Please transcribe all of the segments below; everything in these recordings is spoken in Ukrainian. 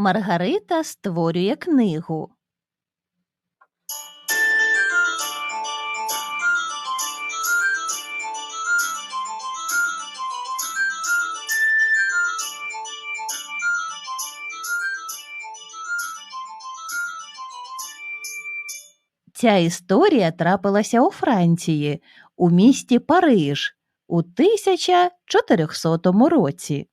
Маргарита створює книгу. Ця історія трапилася у Франції, у місті Париж у 1400 році.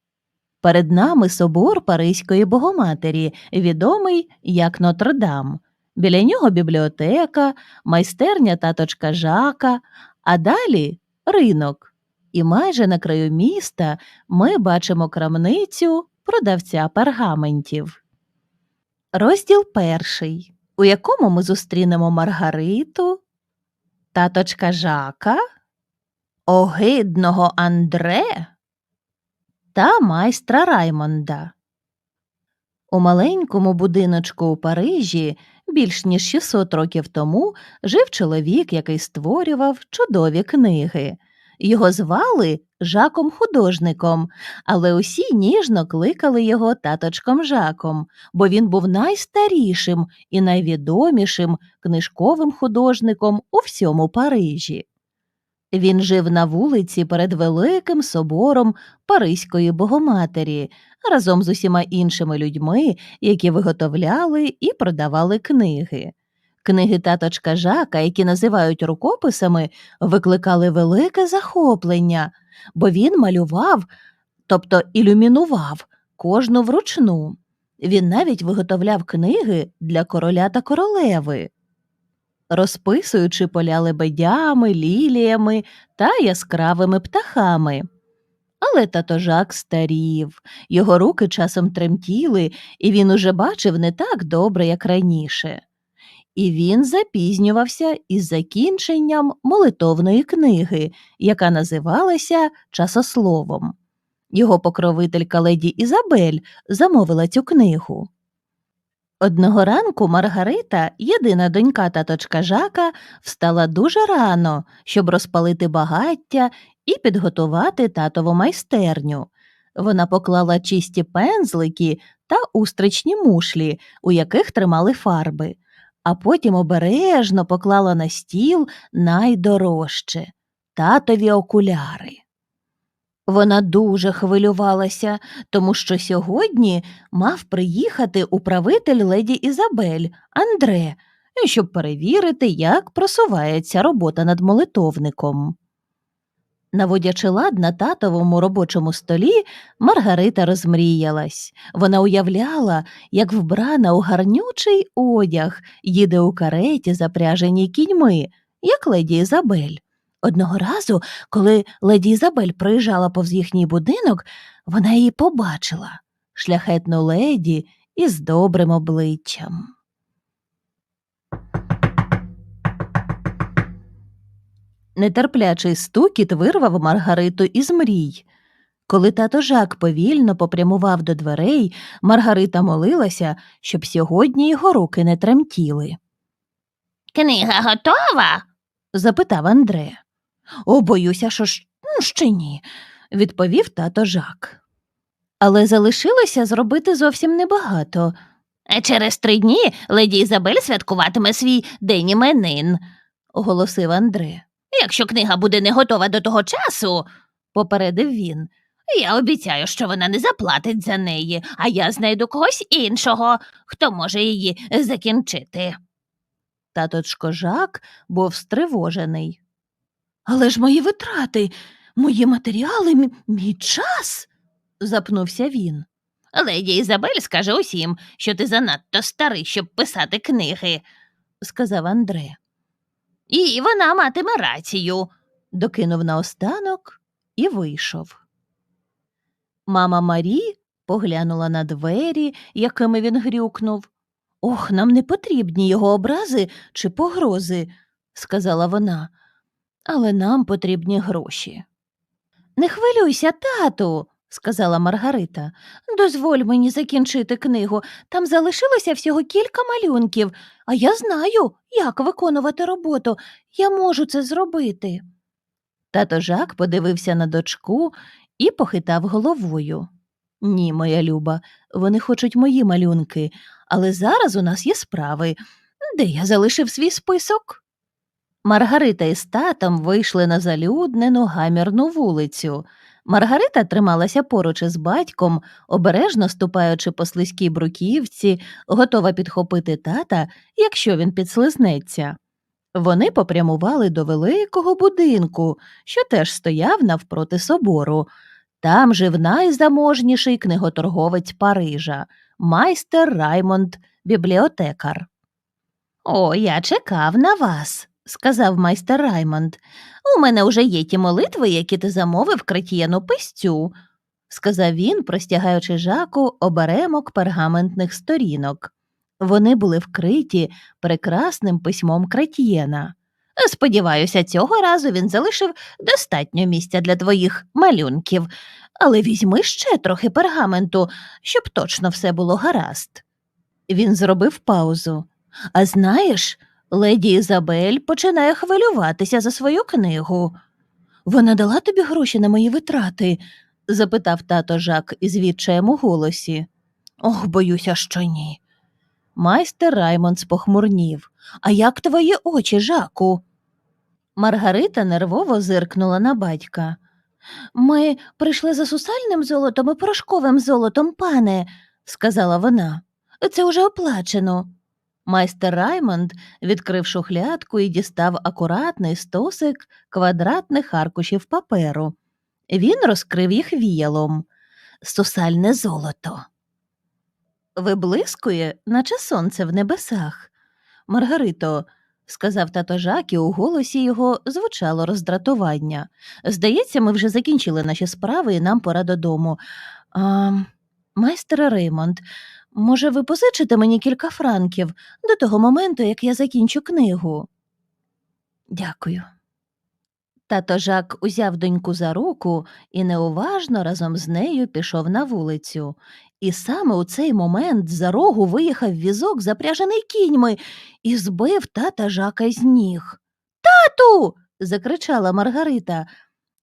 Перед нами собор Паризької Богоматері, відомий як Нотр-Дам. Біля нього бібліотека, майстерня таточка Жака, а далі ринок. І майже на краю міста ми бачимо крамницю продавця пергаментів. Розділ перший, у якому ми зустрінемо Маргариту, таточка Жака, огидного Андре та майстра Раймонда. У маленькому будиночку у Парижі більш ніж 600 років тому жив чоловік, який створював чудові книги. Його звали Жаком художником, але усі ніжно кликали його таточком Жаком, бо він був найстарішим і найвідомішим книжковим художником у всьому Парижі. Він жив на вулиці перед великим собором Паризької Богоматері разом з усіма іншими людьми, які виготовляли і продавали книги. Книги таточка Жака, які називають рукописами, викликали велике захоплення, бо він малював, тобто ілюмінував кожну вручну. Він навіть виготовляв книги для короля та королеви розписуючи поля лебедями, ліліями та яскравими птахами. Але татожак старів, його руки часом тремтіли, і він уже бачив не так добре, як раніше. І він запізнювався із закінченням молитовної книги, яка називалася часословом. Його покровителька леді Ізабель замовила цю книгу. Одного ранку Маргарита, єдина донька таточка Жака, встала дуже рано, щоб розпалити багаття і підготувати татову майстерню. Вона поклала чисті пензлики та устричні мушлі, у яких тримали фарби, а потім обережно поклала на стіл найдорожче татові окуляри. Вона дуже хвилювалася, тому що сьогодні мав приїхати управитель леді Ізабель Андре, щоб перевірити, як просувається робота над молитовником. Наводячи лад на татовому робочому столі, Маргарита розмріялась. Вона уявляла, як вбрана у гарнючий одяг їде у кареті, запряженій кіньми, як леді Ізабель. Одного разу, коли леді Ізабель проїжджала повз їхній будинок, вона її побачила шляхетну леді із добрим обличчям. Нетерплячий стукіт вирвав Маргариту із мрій. Коли тато Жак повільно попрямував до дверей, Маргарита молилася, щоб сьогодні його руки не тремтіли. Книга готова? запитав Андре. О, боюся, що ж ну, ще ні, відповів тато Жак. Але залишилося зробити зовсім небагато. Через три дні леді Ізабель святкуватиме свій день іменин. оголосив Андре, Якщо книга буде не готова до того часу, попередив він. я обіцяю, що вона не заплатить за неї, а я знайду когось іншого, хто може її закінчити. Таточко Жак був стривожений. Але ж мої витрати, мої матеріали, мі- мій час. запнувся він. Леді Ізабель скаже усім, що ти занадто старий, щоб писати книги, сказав Андре. і вона матиме рацію. докинув наостанок і вийшов. Мама Марі поглянула на двері, якими він грюкнув. Ох, нам не потрібні його образи чи погрози, сказала вона, але нам потрібні гроші. Не хвилюйся, тату, сказала Маргарита. Дозволь мені закінчити книгу. Там залишилося всього кілька малюнків, а я знаю, як виконувати роботу. Я можу це зробити. Тато Жак подивився на дочку і похитав головою. Ні, моя люба, вони хочуть мої малюнки, але зараз у нас є справи. Де я залишив свій список? Маргарита із татом вийшли на залюднену гамірну вулицю. Маргарита трималася поруч із батьком, обережно ступаючи по слизькій бруківці, готова підхопити тата, якщо він підслизнеться. Вони попрямували до великого будинку, що теж стояв навпроти собору. Там жив найзаможніший книготорговець Парижа, майстер Раймонд, бібліотекар. О, я чекав на вас, сказав майстер Раймонд. У мене вже є ті молитви, які ти замовив кретієну писцю, сказав він, простягаючи жаку оберемок пергаментних сторінок. Вони були вкриті прекрасним письмом кретієна. Сподіваюся, цього разу він залишив достатньо місця для твоїх малюнків, але візьми ще трохи пергаменту, щоб точно все було гаразд. Він зробив паузу. А знаєш, леді Ізабель починає хвилюватися за свою книгу. Вона дала тобі гроші на мої витрати? запитав тато Жак із відчаєм у голосі. Ох, боюся, що ні. Майстер Раймонд спохмурнів. А як твої очі, Жаку? Маргарита нервово зиркнула на батька. Ми прийшли за сусальним золотом і порошковим золотом, пане, сказала вона. Це уже оплачено. Майстер Раймонд відкрив шухлядку і дістав акуратний стосик квадратних аркушів паперу. Він розкрив їх віялом. Сусальне золото. Виблискує, наче сонце в небесах. Маргарито, сказав тато Жак, і у голосі його звучало роздратування. Здається, ми вже закінчили наші справи, і нам пора додому. А, майстер Реймонд, може, ви позичите мені кілька франків до того моменту, як я закінчу книгу? Дякую. Тато Жак узяв доньку за руку і неуважно разом з нею пішов на вулицю. І саме у цей момент за рогу виїхав візок, запряжений кіньми, і збив тата Жака з ніг. Тату. закричала Маргарита.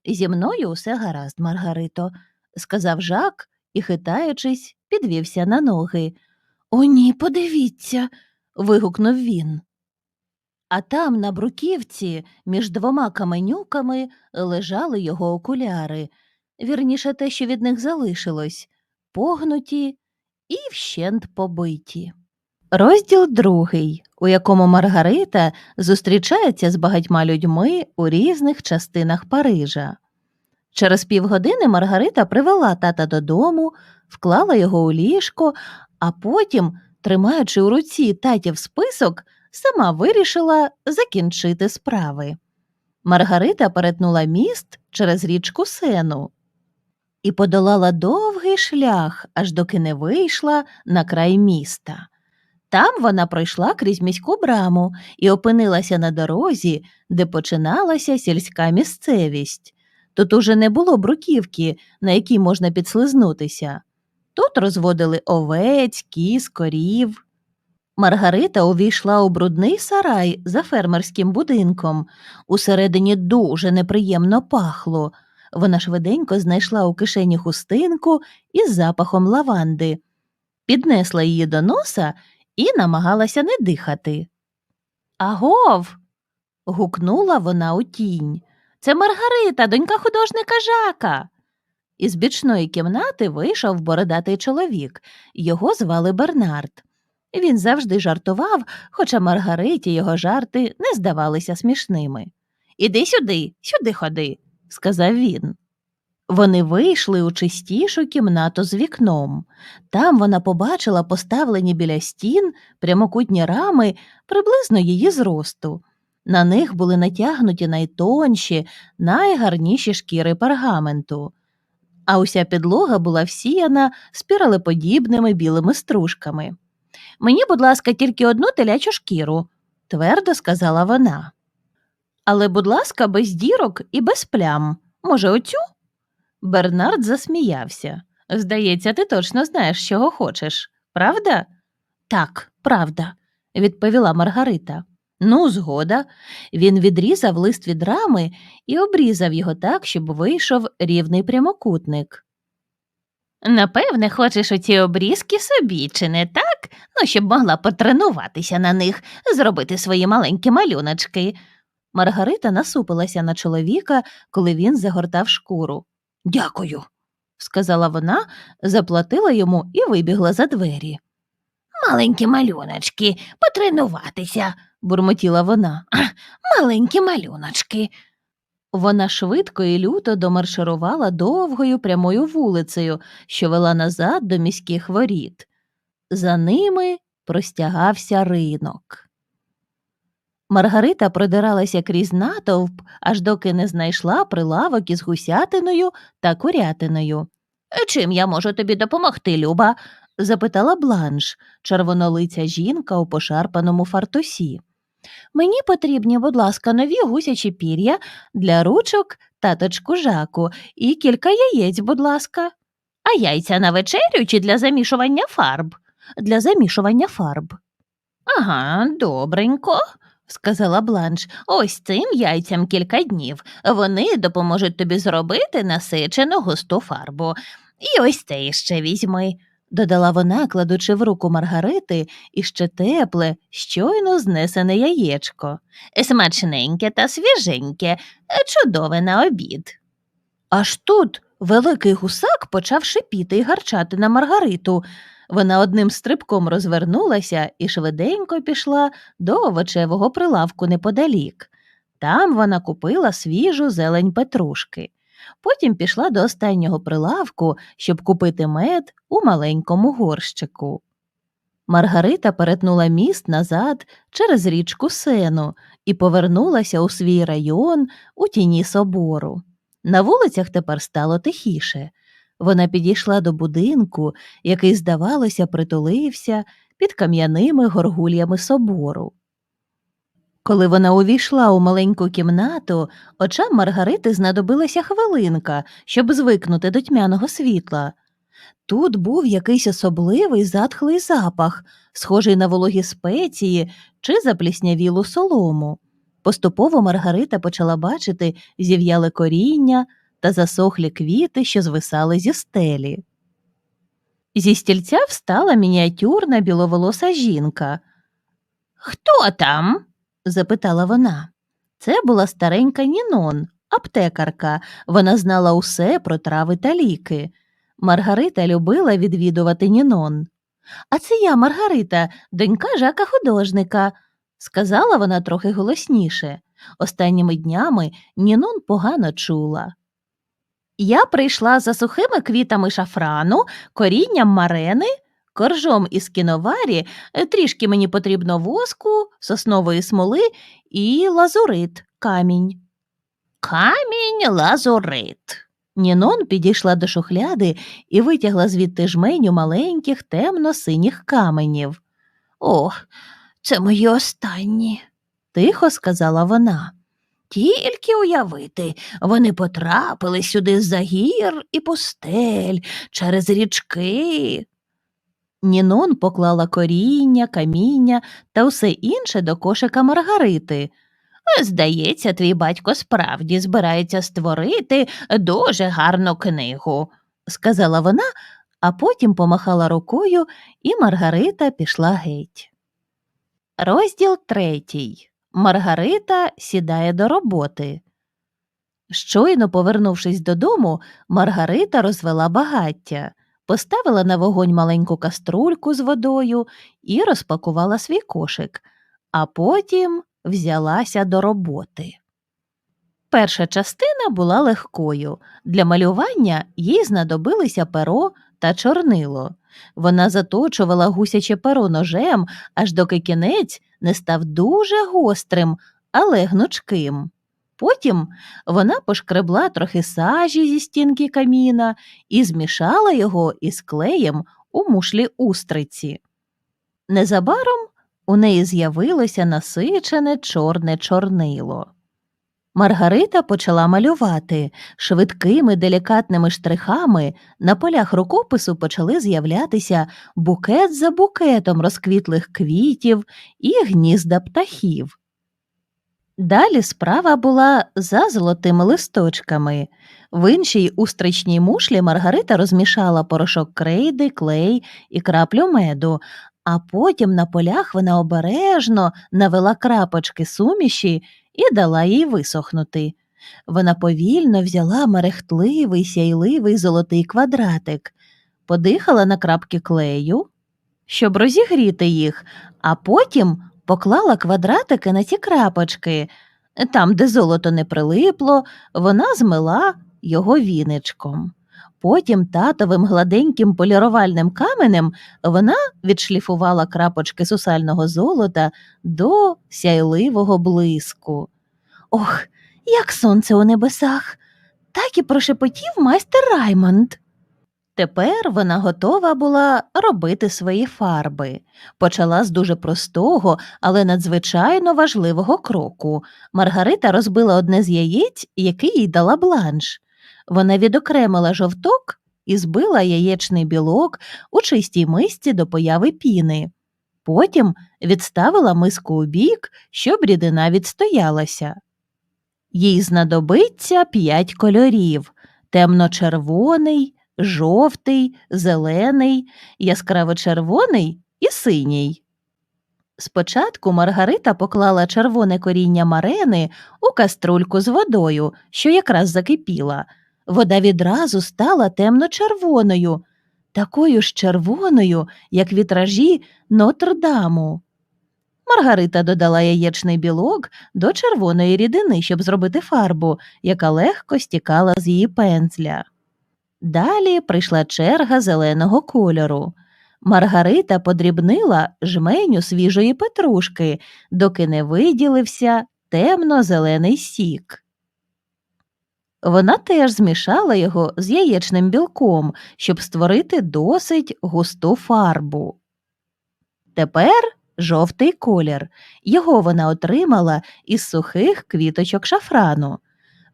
Зі мною усе гаразд, Маргарито, сказав Жак і, хитаючись, підвівся на ноги. О, ні, подивіться. вигукнув він. А там, на бруківці, між двома каменюками, лежали його окуляри, вірніше те, що від них залишилось, погнуті і вщент побиті. Розділ другий, у якому Маргарита зустрічається з багатьма людьми у різних частинах Парижа. Через півгодини Маргарита привела тата додому, вклала його у ліжко, а потім, тримаючи у руці татів список, сама вирішила закінчити справи. Маргарита перетнула міст через річку Сену і подолала довгий шлях, аж доки не вийшла на край міста. Там вона пройшла крізь міську браму і опинилася на дорозі, де починалася сільська місцевість. Тут уже не було бруківки, на якій можна підслизнутися. Тут розводили овець, кіз, корів. Маргарита увійшла у брудний сарай за фермерським будинком. Усередині дуже неприємно пахло. Вона швиденько знайшла у кишені хустинку із запахом лаванди, піднесла її до носа і намагалася не дихати. Агов. гукнула вона у тінь. Це Маргарита, донька художника Жака. Із бічної кімнати вийшов бородатий чоловік. Його звали Бернард. Він завжди жартував, хоча Маргариті його жарти не здавалися смішними. Іди сюди, сюди ходи, сказав він. Вони вийшли у чистішу кімнату з вікном. Там вона побачила поставлені біля стін прямокутні рами приблизно її зросту. На них були натягнуті найтонші, найгарніші шкіри пергаменту, а уся підлога була всіяна спіралеподібними білими стружками. Мені, будь ласка, тільки одну телячу шкіру, твердо сказала вона. Але, будь ласка, без дірок і без плям. Може, оцю? Бернард засміявся. Здається, ти точно знаєш, чого хочеш, правда? Так, правда, відповіла Маргарита. Ну, згода. Він відрізав лист від рами і обрізав його так, щоб вийшов рівний прямокутник. Напевне, хочеш оці обрізки собі, чи не так? Ну, щоб могла потренуватися на них, зробити свої маленькі малюночки. Маргарита насупилася на чоловіка, коли він загортав шкуру. Дякую, сказала вона, заплатила йому і вибігла за двері. Маленькі малюночки, потренуватися, бурмотіла вона. маленькі малюночки. Вона швидко і люто домарширувала довгою прямою вулицею, що вела назад до міських воріт. За ними простягався ринок. Маргарита продиралася крізь натовп, аж доки не знайшла прилавок із гусятиною та курятиною. Чим я можу тобі допомогти, Люба? запитала бланш, червонолиця жінка у пошарпаному фартусі. Мені потрібні, будь ласка, нові гусячі пір'я для ручок таточку жаку і кілька яєць, будь ласка. А яйця на вечерю чи для замішування фарб? Для замішування фарб. Ага, добренько, сказала Бланш. Ось цим яйцям кілька днів. Вони допоможуть тобі зробити насичену густу фарбу. І ось це ще візьми. Додала вона, кладучи в руку Маргарити іще тепле, щойно знесене яєчко. Смачненьке та свіженьке, чудове на обід. Аж тут великий гусак почав шипіти й гарчати на Маргариту. Вона одним стрибком розвернулася і швиденько пішла до овочевого прилавку неподалік. Там вона купила свіжу зелень петрушки. Потім пішла до останнього прилавку, щоб купити мед у маленькому горщику. Маргарита перетнула міст назад через річку Сену і повернулася у свій район у тіні собору. На вулицях тепер стало тихіше. Вона підійшла до будинку, який, здавалося, притулився під кам'яними горгульями собору. Коли вона увійшла у маленьку кімнату, очам Маргарити знадобилася хвилинка, щоб звикнути до тьмяного світла. Тут був якийсь особливий затхлий запах, схожий на вологі спеції чи запліснявілу солому. Поступово Маргарита почала бачити зів'яле коріння та засохлі квіти, що звисали зі стелі. Зі стільця встала мініатюрна біловолоса жінка. Хто там? Запитала вона. Це була старенька Нінон, аптекарка. Вона знала усе про трави та ліки. Маргарита любила відвідувати Нінон. А це я, Маргарита, донька жака художника, сказала вона трохи голосніше. Останніми днями Нінон погано чула. Я прийшла за сухими квітами шафрану, корінням марени, коржом із кіноварі, е, трішки мені потрібно воску, соснової смоли і лазурит, камінь. Камінь лазурит. Нінон підійшла до шухляди і витягла звідти жменю маленьких темно-синіх каменів. Ох, це мої останні. Тихо сказала вона. Тільки уявити, вони потрапили сюди з-за гір і пустель, через річки. Нінон поклала коріння, каміння та усе інше до кошика Маргарити. Здається, твій батько справді збирається створити дуже гарну книгу. сказала вона, а потім помахала рукою, і Маргарита пішла геть. Розділ третій. Маргарита сідає до роботи. Щойно повернувшись додому, Маргарита розвела багаття, поставила на вогонь маленьку каструльку з водою і розпакувала свій кошик, а потім взялася до роботи. Перша частина була легкою. Для малювання їй знадобилися перо та чорнило. Вона заточувала гусяче перо ножем, аж доки кінець не став дуже гострим, але гнучким. Потім вона пошкребла трохи сажі зі стінки каміна і змішала його із клеєм у мушлі устриці. Незабаром у неї з'явилося насичене чорне чорнило. Маргарита почала малювати. Швидкими делікатними штрихами на полях рукопису почали з'являтися букет за букетом розквітлих квітів і гнізда птахів. Далі справа була за золотими листочками. В іншій устричній мушлі Маргарита розмішала порошок крейди, клей і краплю меду, а потім на полях вона обережно навела крапочки суміші і дала їй висохнути. Вона повільно взяла мерехтливий сяйливий золотий квадратик, подихала на крапки клею, щоб розігріти їх, а потім поклала квадратики на ці крапочки. Там, де золото не прилипло, вона змила його віничком. Потім татовим гладеньким полірувальним каменем вона відшліфувала крапочки сусального золота до сяйливого блиску. Ох, як сонце у небесах! Так і прошепотів майстер Раймонд. Тепер вона готова була робити свої фарби. Почала з дуже простого, але надзвичайно важливого кроку. Маргарита розбила одне з яєць, яке їй дала бланш. Вона відокремила жовток і збила яєчний білок у чистій мисці до появи піни. Потім відставила миску у бік, щоб рідина відстоялася. Їй знадобиться п'ять кольорів темно-червоний, жовтий, зелений, яскраво-червоний і синій. Спочатку Маргарита поклала червоне коріння марени у каструльку з водою, що якраз закипіла. Вода відразу стала темно-червоною, такою ж червоною, як вітражі Нотр-Даму. Маргарита додала яєчний білок до червоної рідини, щоб зробити фарбу, яка легко стікала з її пензля. Далі прийшла черга зеленого кольору. Маргарита подрібнила жменю свіжої петрушки, доки не виділився темно-зелений сік. Вона теж змішала його з яєчним білком, щоб створити досить густу фарбу. Тепер жовтий колір. Його вона отримала із сухих квіточок шафрану.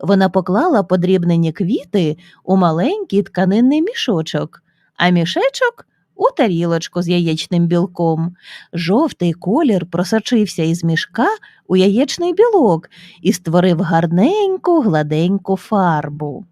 Вона поклала подрібнені квіти у маленький тканинний мішочок, а мішечок у тарілочку з яєчним білком. Жовтий колір просочився із мішка у яєчний білок і створив гарненьку гладеньку фарбу.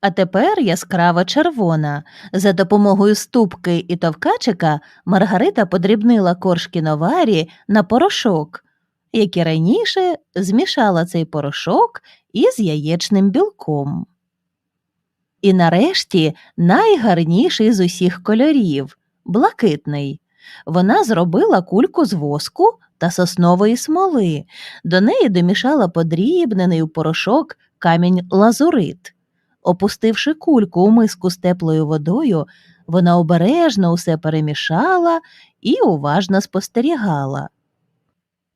А тепер яскрава червона. За допомогою ступки і товкачика Маргарита подрібнила коршки новарі на порошок, як і раніше змішала цей порошок із яєчним білком. І нарешті найгарніший з усіх кольорів блакитний. Вона зробила кульку з воску та соснової смоли, до неї домішала подрібнений у порошок камінь лазурит. Опустивши кульку у миску з теплою водою, вона обережно усе перемішала і уважно спостерігала.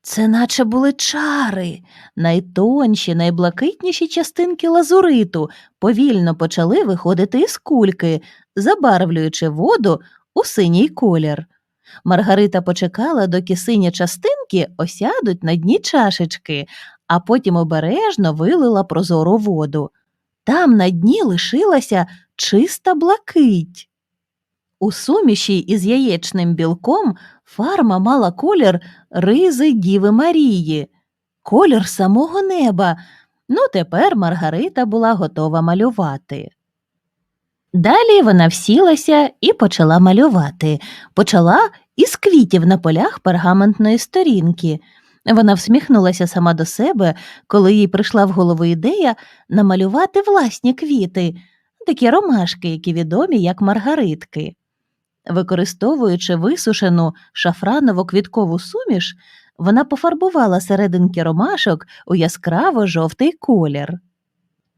Це наче були чари, найтонші, найблакитніші частинки лазуриту повільно почали виходити із кульки, забарвлюючи воду у синій колір. Маргарита почекала, доки сині частинки осядуть на дні чашечки, а потім обережно вилила прозору воду. Там на дні лишилася чиста блакить. У суміші із яєчним білком фарма мала колір ризи Діви Марії, колір самого неба. Ну, тепер Маргарита була готова малювати. Далі вона всілася і почала малювати. Почала із квітів на полях пергаментної сторінки. Вона всміхнулася сама до себе, коли їй прийшла в голову ідея намалювати власні квіти, такі ромашки, які відомі як маргаритки. Використовуючи висушену шафраново квіткову суміш, вона пофарбувала серединки ромашок у яскраво жовтий колір.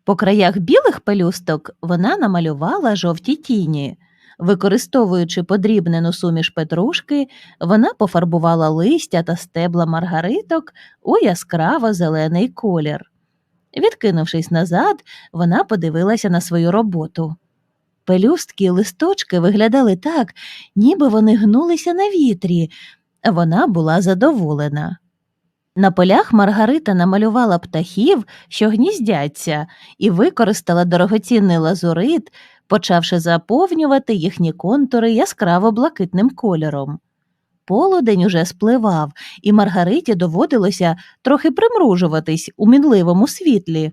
По краях білих пелюсток вона намалювала жовті тіні. Використовуючи подрібнену суміш петрушки, вона пофарбувала листя та стебла маргариток у яскраво зелений колір. Відкинувшись назад, вона подивилася на свою роботу. Пелюстки і листочки виглядали так, ніби вони гнулися на вітрі. Вона була задоволена. На полях Маргарита намалювала птахів, що гніздяться, і використала дорогоцінний лазурит, почавши заповнювати їхні контури яскраво блакитним кольором. полудень уже спливав, і Маргариті доводилося трохи примружуватись у мінливому світлі.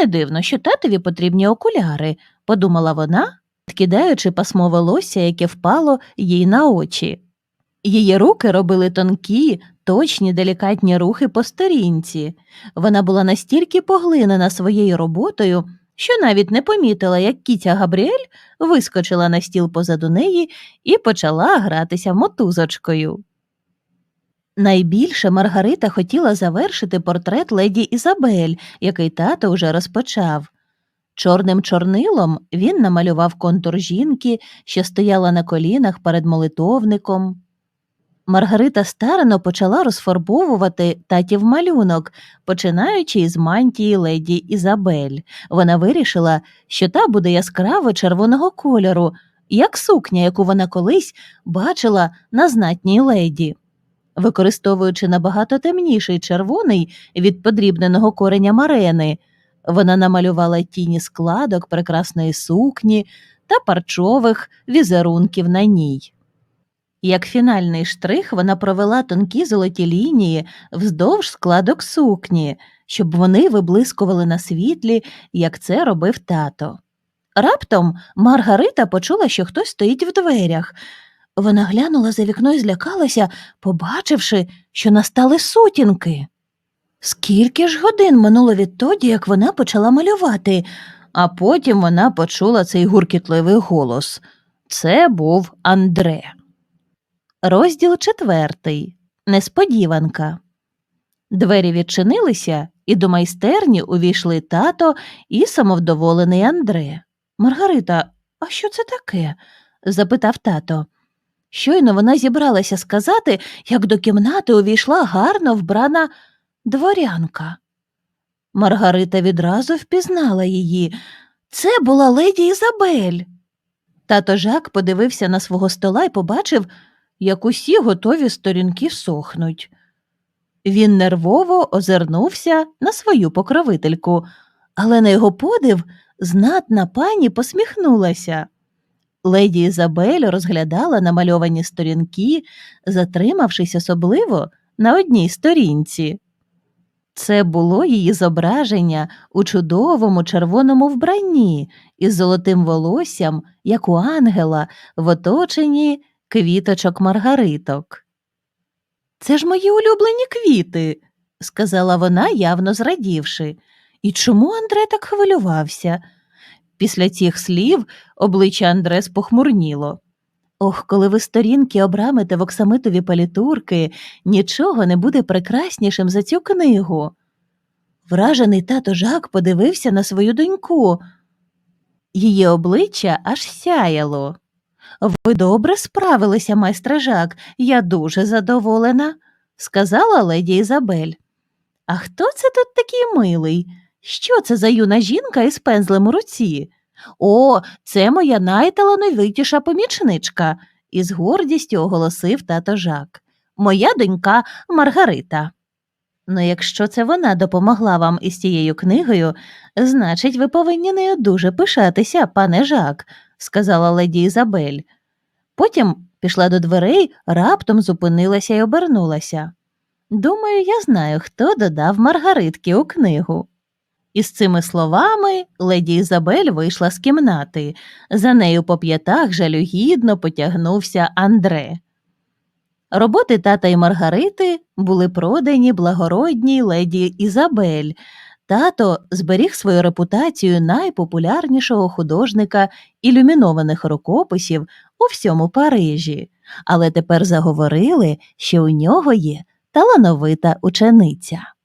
Не дивно, що татові потрібні окуляри, подумала вона, відкидаючи пасмо волосся, яке впало їй на очі. Її руки робили тонкі, точні, делікатні рухи по сторінці. Вона була настільки поглинена своєю роботою, що навіть не помітила, як кітя Габріель вискочила на стіл позаду неї і почала гратися мотузочкою. Найбільше Маргарита хотіла завершити портрет леді Ізабель, який тато уже розпочав. Чорним чорнилом він намалював контур жінки, що стояла на колінах перед молитовником. Маргарита старано почала розфарбовувати татів малюнок, починаючи із мантії леді Ізабель. Вона вирішила, що та буде яскраво червоного кольору, як сукня, яку вона колись бачила на знатній леді. Використовуючи набагато темніший червоний від подрібненого кореня марени, вона намалювала тіні складок прекрасної сукні та парчових візерунків на ній. Як фінальний штрих вона провела тонкі золоті лінії вздовж складок сукні, щоб вони виблискували на світлі, як це робив тато. Раптом Маргарита почула, що хтось стоїть в дверях. Вона глянула за вікно і злякалася, побачивши, що настали сутінки. Скільки ж годин минуло відтоді, як вона почала малювати, а потім вона почула цей гуркітливий голос. Це був Андре. Розділ четвертий. Несподіванка. Двері відчинилися, і до майстерні увійшли тато і самовдоволений Андре. Маргарита, а що це таке? запитав тато. Щойно вона зібралася сказати, як до кімнати увійшла гарно вбрана дворянка. Маргарита відразу впізнала її. Це була леді Ізабель. Тато Жак подивився на свого стола і побачив, як усі готові сторінки сохнуть. Він нервово озирнувся на свою покровительку, але на його подив знатна пані посміхнулася. Леді Ізабель розглядала намальовані сторінки, затримавшись особливо на одній сторінці. Це було її зображення у чудовому червоному вбранні із золотим волоссям, як у ангела, в оточенні квіточок маргариток. Це ж мої улюблені квіти, сказала вона, явно зрадівши. І чому Андре так хвилювався? Після цих слів обличчя Андре спохмурніло. Ох, коли ви сторінки обрамите в оксамитові палітурки, нічого не буде прекраснішим за цю книгу. Вражений тато Жак подивився на свою доньку. Її обличчя аж сяяло. Ви добре справилися, майстре Жак, я дуже задоволена, сказала леді Ізабель. А хто це тут такий милий? Що це за юна жінка із пензлем у руці? О, це моя найталановитіша помічничка, із гордістю оголосив тато Жак. Моя донька Маргарита. Ну, якщо це вона допомогла вам із цією книгою, значить, ви повинні нею дуже пишатися, пане Жак, сказала леді Ізабель. Потім пішла до дверей, раптом зупинилася і обернулася. Думаю, я знаю, хто додав Маргаритки у книгу. Із цими словами леді Ізабель вийшла з кімнати. За нею по п'ятах жалюгідно потягнувся Андре. Роботи тата і Маргарити були продані благородній леді Ізабель. Тато зберіг свою репутацію найпопулярнішого художника ілюмінованих рукописів у всьому Парижі, але тепер заговорили, що у нього є талановита учениця.